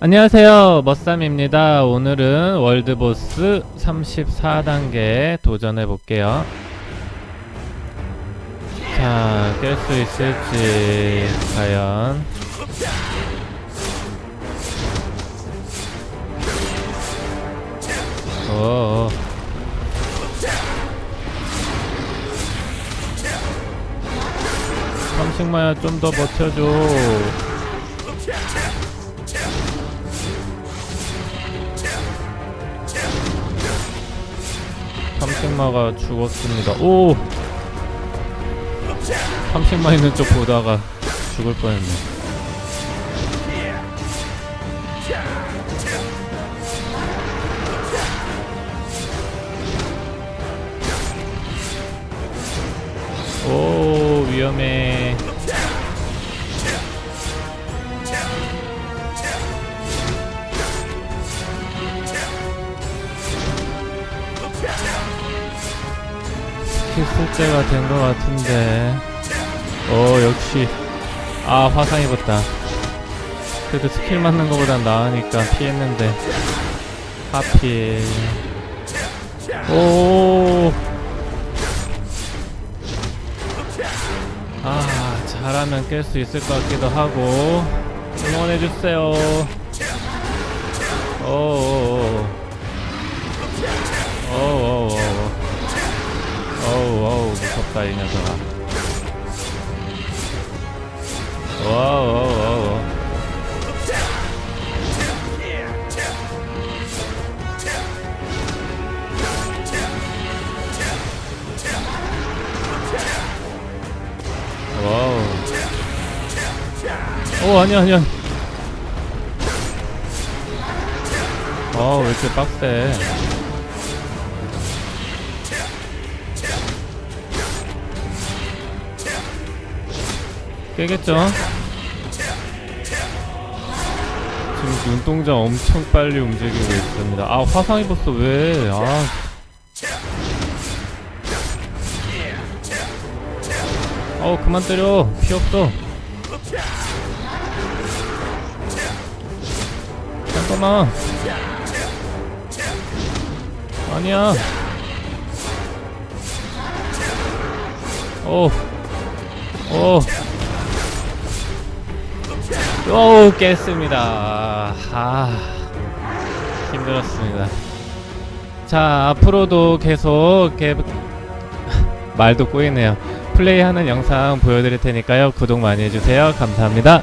안녕하세요. 머쌈입니다. 오늘은 월드보스 34단계 도전해 볼게요. 자 깰 수 있을지 과연. 오 삼식마야 좀 더 버텨줘 삼식마가 죽었습니다. 오! 삼식마 있는 쪽 보다가 죽을 뻔했네. 오, 위험해. 쓸 때가 된 것 같은데. 어, 역시. 아, 화상 입었다. 그래도 스킬 맞는 것보단 나으니까 피했는데. 하필. 오. 아, 잘하면 깰 수 있을 것 같기도 하고. 응원해주세요. 오오오. 오오오. 무섭다 이 녀석아. 와우 와우 오 아니야 아니야. 어왜 이렇게 빡세 깨겠죠? 지금 눈동자 엄청 빨리 움직이고 있습니다. 아 화상 입었어 왜? 아. 어 그만 때려 피 없어. 잠깐만. 아니야. 오. 오. 오 깼습니다. 아 힘들었습니다. 자 앞으로도 계속 개... 말도 꼬이네요. 플레이하는 영상 보여드릴 테니까요. 구독 많이 해주세요. 감사합니다.